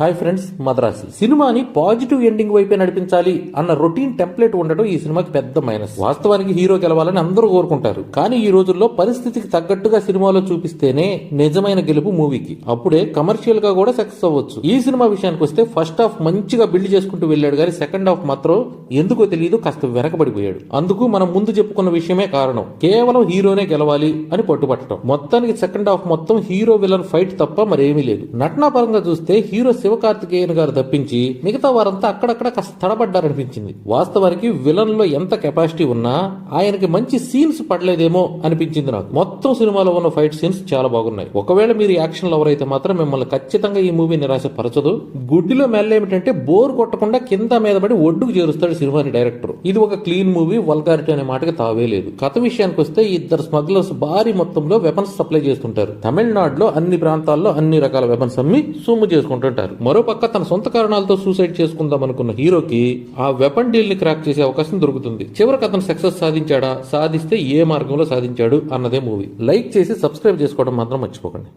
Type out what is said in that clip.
Hi friends Madrasi. సినిమాని positive ending వైపే నడిపించాలి అన్న రొటీన్ టెంప్లెట్ ఉండడం ఈ సినిమాకి పెద్ద మైనస్. వాస్తవానికి హీరో గెలవాలని అందరూ కోరుకుంటారు. కానీ ఈ రోజుల్లో పరిస్థితికి తగ్గట్టుగా సినిమాలో చూపిస్తేనే నిజమైన గెలుపు మూవీకి. అప్పుడే కమర్షియల్గా కూడా సక్సెస్ అవ్వచ్చు. ఈ సినిమా విషయానికి వస్తే ఫస్ట్ హాఫ్ మంచిగా బిల్డ్ చేసుకుంటూ వెళ్ళాడు కానీ సెకండ్ హాఫ్ మాత్రం ఎందుకో తెలియదు కాస్త వెనకబడిపోయాడు. అందుకు మనం ముందు చెప్పుకున్న విషయమే కారణం. కేవలం హీరోనే గెలవాలి అని పట్టుబట్టడం. మొత్తానికి సెకండ్ హాఫ్ మొత్తం హీరో విలన్ ఫైట్ తప్ప మరేమీ లేదు. నటనా పరంగా చూస్తే హీరో శివకార్తికేయన్ గారు తప్పించి మిగతా వారంతా అక్కడక్కడ కాస్త తడబడ్డారనిపించింది. వాస్తవానికి విలన్లో ఎంత కెపాసిటీ ఉన్నా ఆయనకి మంచి సీన్స్ పడలేదేమో అనిపించింది నాకు. మొత్తం సినిమాలో ఉన్న ఫైట్ సీన్స్ చాలా బాగున్నాయి. ఒకవేళ మీరు యాక్షన్ లవర్ అయితే మాత్రం మిమ్మల్ని ఖచ్చితంగా ఈ మూవీ నిరాశపరచదు. గుడ్డిలో మెల్ల ఏమిటంటే బోర్ కొట్టకుండా కింద మీద పడి ఒడ్డుకు చేరుస్తాడు సినిమాని డైరెక్టర్. ఇది ఒక క్లీన్ మూవీ వల్గారిటీ అనే మాటకి తావే లేదు. కథ విషయానికి వస్తే ఇద్దరు స్మగ్లర్స్ భారీ మొత్తంలో వెపన్స్ సప్లై చేస్తుంటారు. తమిళనాడులో అన్ని ప్రాంతాల్లో అన్ని రకాల వెపన్స్ అమ్మి సొమ్ము చేసుకుంటుంటారు. మరోపక్క తన సొంత కారణాలతో సూసైడ్ చేసుకుందాం అనుకున్న హీరోకి ఆ వెపన్ డీల్ని క్రాక్ చేసే అవకాశం దొరుకుతుంది. చివరికి అతను సక్సెస్ సాధించాడా? సాధిస్తే ఏ మార్గంలో సాధించాడు? అన్నదే మూవీ లైక్ చేసి సబ్స్క్రైబ్ చేసుకోవడం మాత్రం మర్చిపోకండి.